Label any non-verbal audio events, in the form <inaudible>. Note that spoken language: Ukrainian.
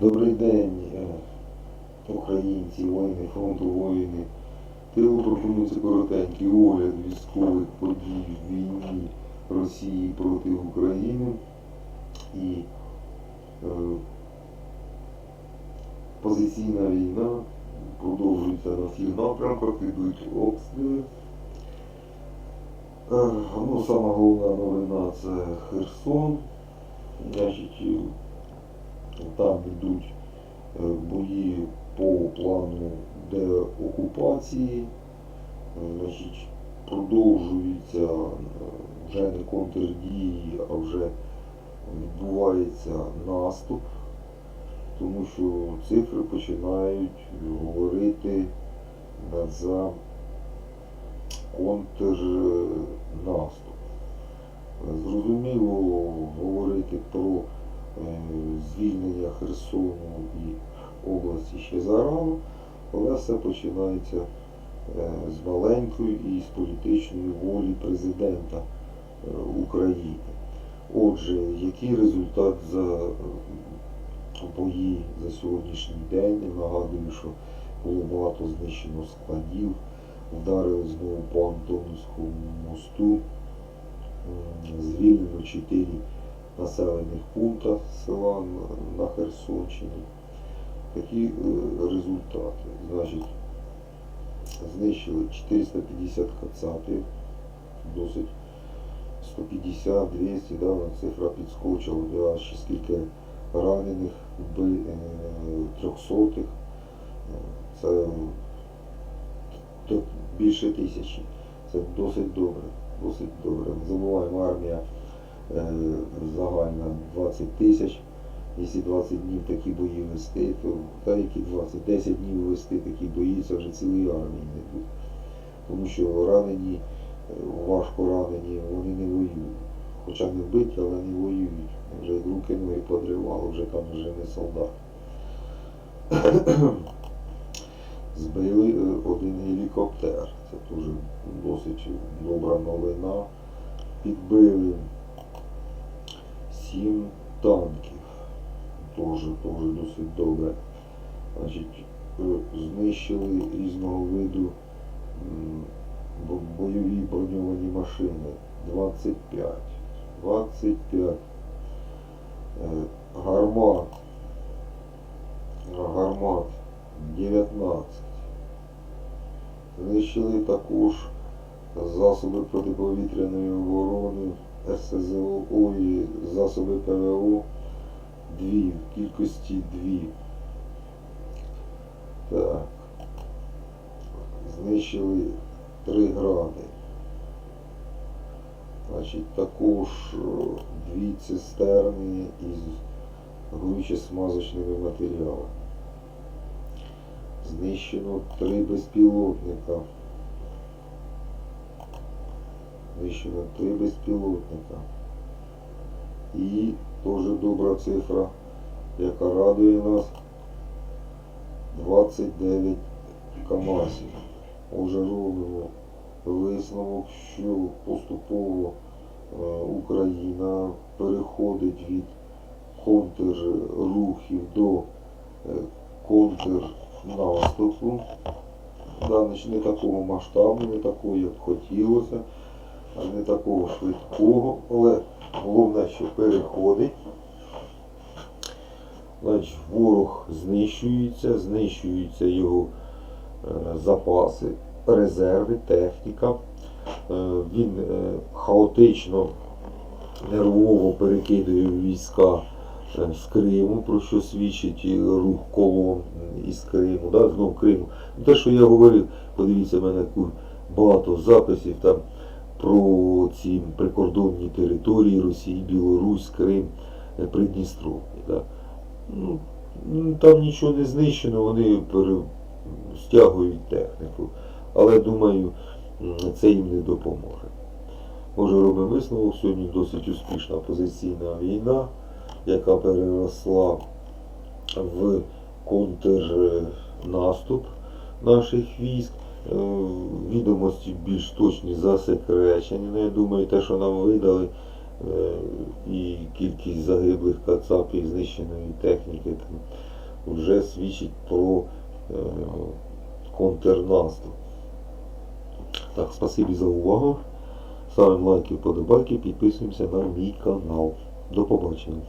Добрий день, е, українці, воїни, фронту воїни. Тилу пропонується коротенький огляд військових подій в війні Росії проти України. І е, позиційна війна продовжується на всіх напрямках, йдуть обстріли. Е, Ну, сама головна новина це Херсон. Значить, там йдуть е, бої по плану деокупації. Е, Значить, продовжуються е, вже не контрдії, а вже відбувається наступ, тому що цифри починають говорити за контрнаступ. Зрозуміло говорити про Херсону і області ще зарано, але все починається е, з маленької і з політичної волі президента е, України. Отже, який результат за е, бої за сьогоднішній день? Нагадую, що було багато знищено складів, вдарили знову по Антонівському мосту. Звільнено 4 населених пункта села на- Херсонщині. Такі е, результати. Значить, знищили 450 кацапів, досить 150, 200, да, цифра підскочила, да, ще скільки ранених, е, трьохсотих. Е, Це більше тисячі. Це досить добре. Досить добре. Не забуваємо, армія е, загальна 20 тисяч. Якщо 20 днів такі бої вести, то та які 20, 10 днів вести такі бої, це вже цілої армії не буде. Тому що ранені, е, важко ранені, вони не воюють. Хоча не вбиті, але не воюють. Вже руки ноги подривало, вже там вже не солдат. <clears throat> Збили е, один гелікоптер. Це теж досить добра новина. Підбили сім танків. Теж, теж досить добре. Значить, е, знищили різного виду бойові броньовані машини. 25. 25. Е, Гармат. Гармат 19. Знищили також засоби протиповітряної оборони, СЗО і засоби ПВО дві, в кількості дві. Так. Знищили три гради. Значить, також е, дві цистерни із горюче-смазочними матеріалами. Знищено три безпілотника. Знищено три безпілотника. І теж добра цифра, яка радує нас. 29 КАМАЗів. Уже робимо висновок, що поступово е, Україна переходить від контррухів до е, контрнаступу. Да, не такого масштабу, не такого, як хотілося, а не такого швидкого, але головне, що переходить. Значить, ворог знищується, знищуються його е, запаси, резерви, техніка. Е, він е, хаотично, нервово перекидує війська з Криму, про що свідчить рух колон із Криму, да, знов Криму. Ну, Те, що я говорив, подивіться в мене багато записів там про ці прикордонні території Росії, Білорусь, Крим, е, Придністров'я. Да. Ну, ну, там нічого не знищено, вони стягують техніку. Але думаю, це їм не допоможе. Може робимо висновок, сьогодні досить успішна позиційна війна, яка переросла в контрнаступ наших військ. Е, Відомості більш точні засекречені. Ну, я думаю, те, що нам видали, е, і кількість загиблих кацапів, знищеної техніки там, вже свідчить про е, контрнаступ. Так, спасибі за увагу. Ставимо лайки, вподобайки, підписуємося на мій канал. До побачення.